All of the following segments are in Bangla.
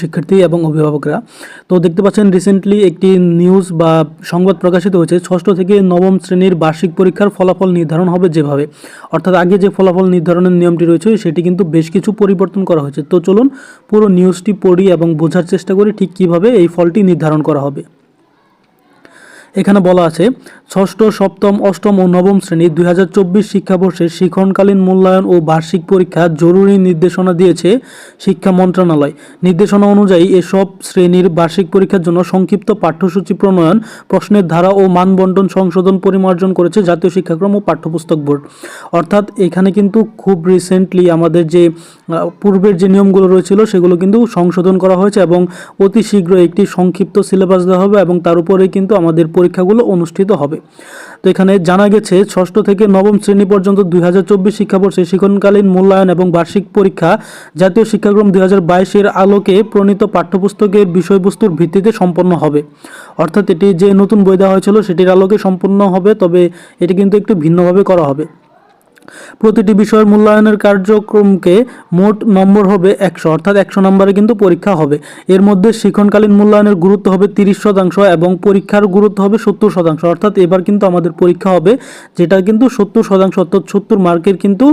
শিক্ষার্থী এবং অভিভাবকরা। তো দেখতে পাচ্ছেন রিসেন্টলি একটি নিউজ বা সংবাদ প্রকাশিত হয়েছে, ষষ্ঠ থেকে নবম শ্রেণির বার্ষিক পরীক্ষার ফলাফল নির্ধারণ হবে যেভাবে। অর্থাৎ আগে যে ফলাফল নির্ধারণের নিয়মটি রয়েছে, সেটি কিন্তু বেশ কিছু পরিবর্তন করা হয়েছে। তো চলুন পুরো নিউজটি পড়ি এবং বোঝার চেষ্টা করি ঠিক কীভাবে এই ফলটি নির্ধারণ করা হবে। এখানে বলা আছে, ষষ্ঠ, সপ্তম, অষ্টম ও নবম শ্রেণি দুই হাজার চব্বিশ শিক্ষাবর্ষের শিক্ষণকালীন মূল্যায়ন ও বার্ষিক পরীক্ষা জরুরি নির্দেশনা দিয়েছে শিক্ষা মন্ত্রণালয়। নির্দেশনা অনুযায়ী এসব শ্রেণির বার্ষিক পরীক্ষার জন্য সংক্ষিপ্ত পাঠ্যসূচি প্রণয়ন, প্রশ্নের ধারা ও মানবন্টন সংশোধন পরিমার্জন করেছে জাতীয় শিক্ষাক্রম ও পাঠ্যপুস্তক বোর্ড। অর্থাৎ এখানে কিন্তু খুব রিসেন্টলি আমাদের যে পূর্বের যে নিয়মগুলো রয়েছিল সেগুলো কিন্তু সংশোধন করা হয়েছে এবং অতি শীঘ্র একটি সংক্ষিপ্ত সিলেবাস দেওয়া হবে এবং তার উপরেই কিন্তু আমাদের পরীক্ষাগুলো অনুষ্ঠিত হবে। তো এখানে জানা গেছে, ষষ্ঠ থেকে নবম শ্রেণি পর্যন্ত দুই হাজার চব্বিশ শিক্ষাবর্ষে শিক্ষণকালীন মূল্যায়ন এবং বার্ষিক পরীক্ষা জাতীয় শিক্ষাক্রম দুই হাজার বাইশের আলোকে প্রণীত পাঠ্যপুস্তকের বিষয়বস্তুর ভিত্তিতে সম্পন্ন হবে। অর্থাৎ এটি যে নতুন বই দেওয়া হয়েছিল, সেটির আলোকে সম্পূর্ণ হবে, তবে এটি কিন্তু একটু ভিন্নভাবে করা হবে। প্রতিটি বিষয়ের মূল্যায়নের কার্যক্রমকে মোট নম্বর হবে একশো, অর্থাৎ একশো নম্বরে কিন্তু পরীক্ষা হবে। এর মধ্যে শিক্ষণকালীন মূল্যায়নের গুরুত্ব হবে তিরিশ শতাংশ এবং পরীক্ষার গুরুত্ব হবে সত্তর শতাংশ। অর্থাৎ এবার কিন্তু আমাদের পরীক্ষা হবে, যেটা কিন্তু সত্তর শতাংশ, অর্থাৎ সত্তর মার্কের কিন্তু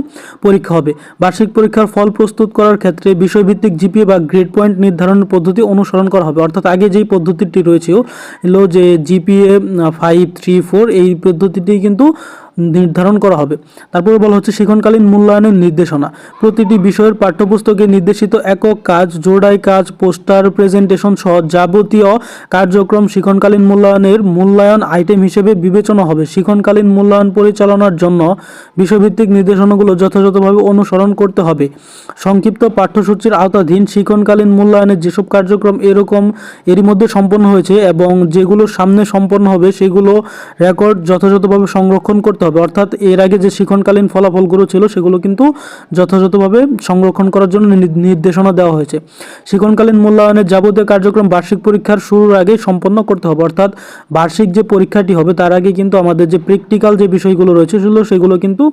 পরীক্ষা হবে। বার্ষিক পরীক্ষার ফল প্রস্তুত করার ক্ষেত্রে বিষয়ভিত্তিক জিপিএ বা গ্রেড পয়েন্ট নির্ধারণের পদ্ধতি অনুসরণ করা হবে। অর্থাৎ আগে যেই পদ্ধতিটি রয়েছে এলো যে জিপিএ ফাইভ থ্রি ফোর এই পদ্ধতিটি কিন্তু নির্ধারণ করা হবে। তারপরে বলা হচ্ছে, শিক্ষণকালীন মূল্যায়নের নির্দেশনা। প্রতিটি বিষয়ের পাঠ্যপুস্তকে নির্দেশিত একক কাজ জোড়াই কাজ, পোস্টার, প্রেজেন্টেশন সহ যাবতীয় কার্যক্রম শিক্ষণকালীন মূল্যায়নের মূল্যায়ন আইটেম হিসেবে বিবেচনা হবে। শিক্ষণকালীন মূল্যায়ন পরিচালনার জন্য বিষয়ভিত্তিক নির্দেশনাগুলো যথাযথভাবে অনুসরণ করতে হবে। সংক্ষিপ্ত পাঠ্যসূচির আওতাধীন শিক্ষণকালীন মূল্যায়নের যেসব কার্যক্রম এরকম, এরই মধ্যে সম্পন্ন হয়েছে এবং যেগুলো সামনে সম্পন্ন হবে, সেগুলো রেকর্ড যথাযথভাবে সংরক্ষণ করতে হবে। অর্থাৎ এর আগে যে শিক্ষণকালীন ফলাফলগুলো ছিল, সেগুলো কিন্তু যথাযথভাবে সংরক্ষণ করার জন্য নির্দেশনা দেওয়া হয়েছে। শিক্ষণকালীন মূল্যায়নের যাবতীয় কার্যক্রম বার্ষিক পরীক্ষার শুরুর আগে সম্পন্ন করতে হবে। অর্থাৎ বার্ষিক যে পরীক্ষাটি হবে, তার আগে কিন্তু আমাদের যে প্র্যাকটিক্যাল যে বিষয়গুলো রয়েছে, সেগুলো সেগুলো কিন্তু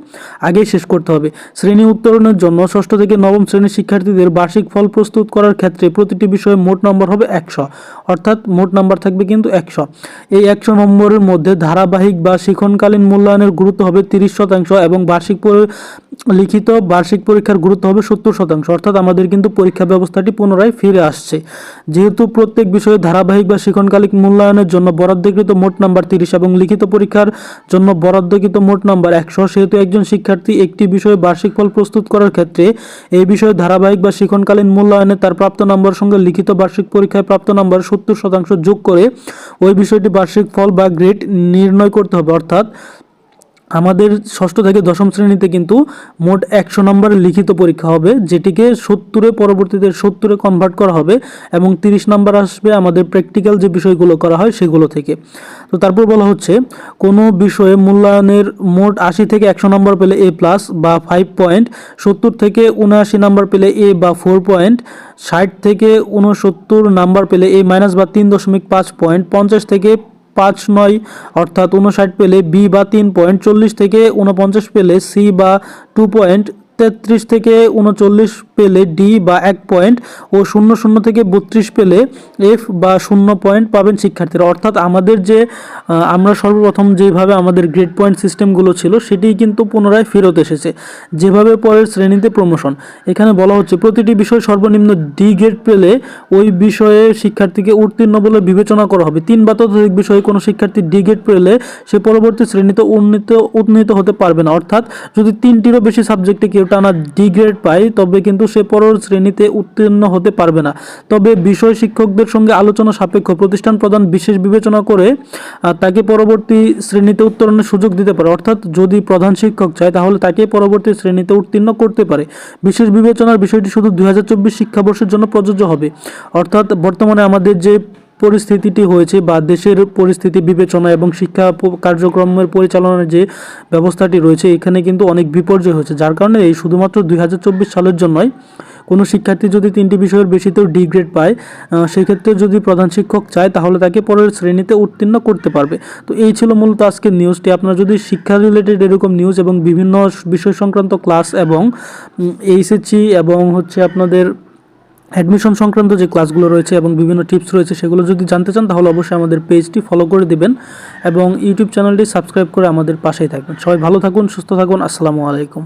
আগেই শেষ করতে হবে। শ্রেণি উত্তরণের জন্য ষষ্ঠ থেকে নবম শ্রেণির শিক্ষার্থীদের বার্ষিক ফল প্রস্তুত করার ক্ষেত্রে প্রতিটি বিষয়ে মোট নম্বর হবে একশো। অর্থাৎ মোট নম্বর থাকবে কিন্তু একশো। এই একশো নম্বরের মধ্যে ধারাবাহিক বা শিক্ষণকালীন মূল্যায়নের গুরুত্ব হবে তিরিশ শতাংশ এবং বার্ষিক লিখিত বার্ষিক পরীক্ষার গুরুত্ব হবে সত্তর শতাংশ। অর্থাৎ আমাদের কিন্তু পরীক্ষা ব্যবস্থাটি পুনরায় ফিরে আসছে। যেহেতু প্রত্যেক বিষয়ে ধারাবাহিক বা শিক্ষণকালীন মূল্যায়নের জন্য বরাদ্দকৃত মোট নাম্বার তিরিশ এবং লিখিত পরীক্ষার জন্য বরাদ্দকৃত মোট নাম্বার একশো, সেহেতু একজন শিক্ষার্থী একটি বিষয়ে বার্ষিক ফল প্রস্তুত করার ক্ষেত্রে এই বিষয়ে ধারাবাহিক বা শিক্ষণকালীন মূল্যায়নে তার প্রাপ্ত নম্বরের সঙ্গে লিখিত বার্ষিক পরীক্ষায় প্রাপ্ত নম্বর সত্তর শতাংশ যোগ করে ওই বিষয়টি বার্ষিক ফল বা গ্রেড নির্ণয় করতে হবে। অর্থাৎ আমাদের ষষ্ঠ থেকে দশম শ্রেণীতে কিন্তু মোট একশো নম্বরের লিখিত পরীক্ষা হবে, যেটিকে সত্তরে পরবর্তীতে সত্তরে কনভার্ট করা হবে এবং তিরিশ নম্বর আসবে আমাদের প্র্যাকটিক্যাল যে বিষয়গুলো করা হয় সেগুলো থেকে। তো তারপর বলা হচ্ছে, কোনো বিষয়ে মূল্যায়নের মোট আশি থেকে একশো নম্বর পেলে এ প্লাস বা ফাইভ পয়েন্ট সত্তর থেকে উনআশি নম্বর পেলে এ বা ফোর পয়েন্ট ষাট থেকে উনসত্তর নাম্বার পেলে এ মাইনাস বা তিন দশমিক পাঁচ পয়েন্ট পঞ্চাশ থেকে পাঁচ নয়, অর্থাৎ উনষাট পেলে বি বা তিন পয়েন্ট, চল্লিশ থেকে উনপঞ্চাশ পেলে সি বা টু পয়েন্ট, তেত্রিশ থেকে উনচল্লিশ পেলে ডি বা এক পয়েন্ট ও শূন্য শূন্য থেকে বত্রিশ পেলে এফ বা শূন্য পয়েন্ট পাবেন শিক্ষার্থীরা। অর্থাৎ আমাদের যে আমরা সর্বপ্রথম যেভাবে আমাদের গ্রেড পয়েন্ট সিস্টেমগুলো ছিল, সেটি কিন্তু পুনরায় ফেরত এসেছে। যেভাবে পরের শ্রেণীতে প্রমোশন এখানে বলা হচ্ছে, প্রতিটি বিষয় সর্বনিম্ন ডি গ্রেড পেলে ওই বিষয়ে শিক্ষার্থীকে উত্তীর্ণ বলে বিবেচনা করা হবে। তিন বা ততোধিক বিষয়ে কোনো শিক্ষার্থী ডি গ্রেড পেলে সে পরবর্তী শ্রেণীতে উন্নীত উন্নীত হতে পারবে না। অর্থাৎ যদি তিনটিরও বেশি সাবজেক্টে কেউ টানা ডি গ্রেড পায়, তবে কিন্তু সে পরের শ্রেণীতে উত্তীর্ণ হতে পারবে না। তবে বিষয় শিক্ষকদের সঙ্গে আলোচনা সাপেক্ষ প্রতিষ্ঠান প্রদান বিশেষ বিবেচনা করে তাকে পরবর্তী শ্রেণীতে উত্তরণের সুযোগ দিতে পারে। অর্থাৎ যদি প্রধান শিক্ষক চায়, তাহলে তাকে পরবর্তী শ্রেণীতে উত্তীর্ণ করতে পারে। বিশেষ বিবেচনার বিষয়টি শুধু দুই হাজার চব্বিশ শিক্ষাবর্ষের জন্য প্রযোজ্য হবে। অর্থাৎ বর্তমানে আমাদের যে পরিস্থিতিটি হয়েছে বা দেশের পরিস্থিতি বিবেচনা এবং শিক্ষা কার্যক্রমের পরিচালনার যে ব্যবস্থাটি রয়েছে, এখানে কিন্তু অনেক বিপর্যয় হয়েছে। যার কারণে এই শুধুমাত্র দুই হাজার চব্বিশ সালের জন্যই কোনো শিক্ষার্থী যদি তিনটি বিষয়ের বেশিতেও ডি গ্রেড পায় সেক্ষেত্রে যদি প্রধান শিক্ষক চায়, তাহলে তাকে পরের শ্রেণীতে উত্তীর্ণ করতে পারবে। তো এই ছিল মূলত আজকের নিউজটি। আপনারা যদি শিক্ষা রিলেটেড এরকম নিউজ এবং বিভিন্ন বিষয় সংক্রান্ত ক্লাস এবং এইচএসসি এবং হচ্ছে আপনাদের অ্যাডমিশন সংক্রান্ত যে ক্লাসগুলো রয়েছে এবং বিভিন্ন টিপস রয়েছে সেগুলো যদি জানতে চান, তাহলে অবশ্যই আমাদের পেজটি ফলো করে দিবেন এবং ইউটিউব চ্যানেলটি সাবস্ক্রাইব করে আমাদের পাশেই থাকবেন। সবাই ভালো থাকুন, সুস্থ থাকুন। আসসালামু আলাইকুম।